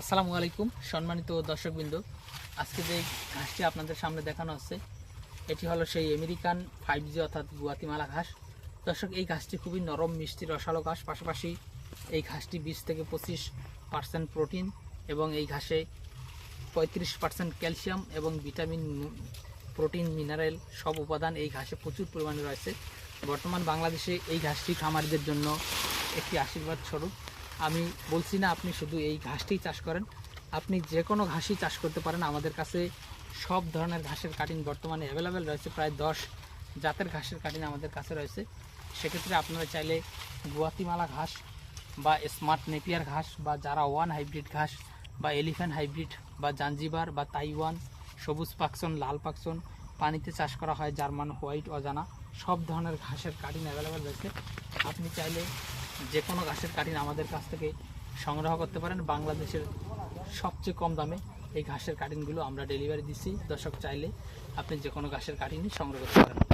আসসালামু আলাইকুম, সম্মানিত দর্শকবৃন্দ। আজকে যে ঘাসটি আপনাদের সামনে দেখানো হচ্ছে, এটি হলো সেই আমেরিকান ফাইভ জি অর্থাৎ গুয়াতিমালা ঘাস। দর্শক, এই ঘাসটি খুবই নরম, মিষ্টি, রসালো ঘাস। পাশাপাশি এই ঘাসটি বিশ থেকে পঁচিশ পার্সেন্ট প্রোটিন এবং এই ঘাসে পঁয়ত্রিশ পার্সেন্ট ক্যালসিয়াম এবং ভিটামিন, প্রোটিন, মিনারেল সব উপাদান এই ঘাসে প্রচুর পরিমাণে রয়েছে। বর্তমান বাংলাদেশে এই ঘাসটি খামারিদের জন্য একটি আশীর্বাদ স্বরূপ। আমি বলছি না আপনি শুধু এই ঘাসটি চাষ করেন, আপনি যে কোনো ঘাসই চাষ করতে পারেন। আমাদের কাছে সব ধরনের ঘাসের কাটিং বর্তমানে অ্যাভেলেবেল রয়েছে, প্রায় দশ জাতের ঘাসের কাটিং আমাদের কাছে রয়েছে। সেক্ষেত্রে আপনারা চাইলে গুয়াতিমালা ঘাস বা স্মার্ট নেপিয়ার ঘাস বা যারা ওয়ান হাইব্রিড ঘাস বা এলিফ্যান্ট হাইব্রিড বা জাঞ্জিবার বা তাইওয়ান, সবুজ পাকসন, লাল পাকসন পানিতে চাষ করা হয়, জার্মান হোয়াইট অজানা সব ধরনের ঘাসের কাটিং অ্যাভেলেবেল রয়েছে। আপনি চাইলে যে কোনো ঘাসের কাঠিন আমাদের কাছ থেকে সংগ্রহ করতে পারেন। বাংলাদেশের সবচেয়ে কম দামে এই ঘাসের কাঠিনগুলো আমরা ডেলিভারি দিচ্ছি। দর্শক চাইলে আপনি যে কোনো ঘাসের কাঠিনই সংগ্রহ করতে পারেন।